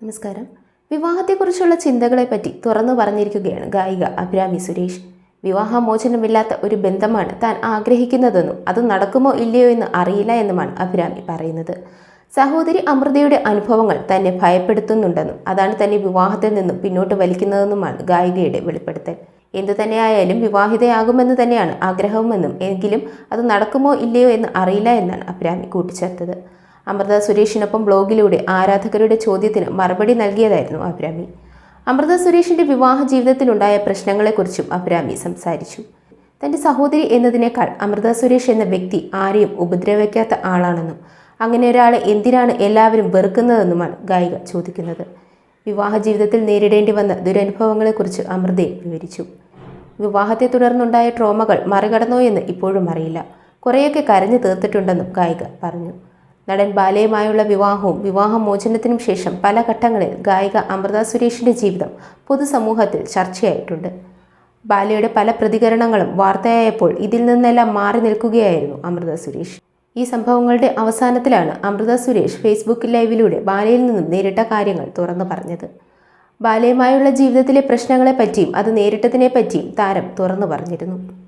നമസ്കാരം. വിവാഹത്തെക്കുറിച്ചുള്ള ചിന്തകളെപ്പറ്റി തുറന്നു പറഞ്ഞിരിക്കുകയാണ് ഗായിക അഭിരാമി സുരേഷ്. വിവാഹമോചനമില്ലാത്ത ഒരു ബന്ധമാണ് താൻ ആഗ്രഹിക്കുന്നതെന്നും അത് നടക്കുമോ ഇല്ലയോ എന്ന് അറിയില്ല എന്നുമാണ് അഭിരാമി പറയുന്നത്. സഹോദരി അമൃതയുടെ അനുഭവങ്ങൾ തന്നെ ഭയപ്പെടുത്തുന്നുണ്ടെന്നും അതാണ് തന്നെ വിവാഹത്തിൽ നിന്നും പിന്നോട്ട് വലിക്കുന്നതെന്നുമാണ് ഗായികയുടെ വെളിപ്പെടുത്തൽ. എന്തു തന്നെയായാലും വിവാഹിതയാകുമെന്ന് തന്നെയാണ് ആഗ്രഹവുമെന്നും എങ്കിലും അത് നടക്കുമോ ഇല്ലയോ എന്ന് അറിയില്ല എന്നാണ് അഭിരാമി കൂട്ടിച്ചേർത്തത്. അമൃത സുരേഷിനൊപ്പം ബ്ലോഗിലൂടെ ആരാധകരുടെ ചോദ്യത്തിന് മറുപടി നൽകിയതായിരുന്നു അഭിരാമി. അമൃത സുരേഷിന്റെ വിവാഹ ജീവിതത്തിലുണ്ടായ പ്രശ്നങ്ങളെക്കുറിച്ചും അഭിരാമി സംസാരിച്ചു. തന്റെ സഹോദരി എന്നതിനേക്കാൾ അമൃത സുരേഷ് എന്ന വ്യക്തി ആരെയും ഉപദ്രവിക്കാത്ത ആളാണെന്നും അങ്ങനെ ഒരാളെ എന്തിനാണ് എല്ലാവരും വെറുക്കുന്നതെന്നുമാണ് ഗായിക ചോദിക്കുന്നത്. വിവാഹ ജീവിതത്തിൽ നേരിടേണ്ടി വന്ന ദുരനുഭവങ്ങളെക്കുറിച്ച് അമൃതയും വിവരിച്ചു. വിവാഹത്തെ തുടർന്നുണ്ടായ ട്രോമകൾ മറികടന്നോ എന്ന് ഇപ്പോഴും അറിയില്ല. കുറേയൊക്കെ കരഞ്ഞു തീർത്തിട്ടുണ്ടെന്നും ഗായിക പറഞ്ഞു. നടൻ ബാലയുമായുള്ള വിവാഹവും വിവാഹമോചനത്തിനും ശേഷം പല ഘട്ടങ്ങളിൽ ഗായിക അമൃത സുരേഷിന്റെ ജീവിതം പൊതുസമൂഹത്തിൽ ചർച്ചയായിട്ടുണ്ട്. ബാലയുടെ പല പ്രതികരണങ്ങളും വാർത്തയായപ്പോൾ ഇതിൽ നിന്നെല്ലാം മാറി നിൽക്കുകയായിരുന്നു അമൃത സുരേഷ്. ഈ സംഭവങ്ങളുടെ അവസാനത്തിലാണ് അമൃത സുരേഷ് ഫേസ്ബുക്ക് ലൈവിലൂടെ ബാലയിൽ നിന്നും നേരിട്ട കാര്യങ്ങൾ തുറന്നു പറഞ്ഞത്. ബാലയുമായുള്ള ജീവിതത്തിലെ പ്രശ്നങ്ങളെപ്പറ്റിയും അത് നേരിട്ടതിനെപ്പറ്റിയും താരം തുറന്നു പറഞ്ഞിരുന്നു.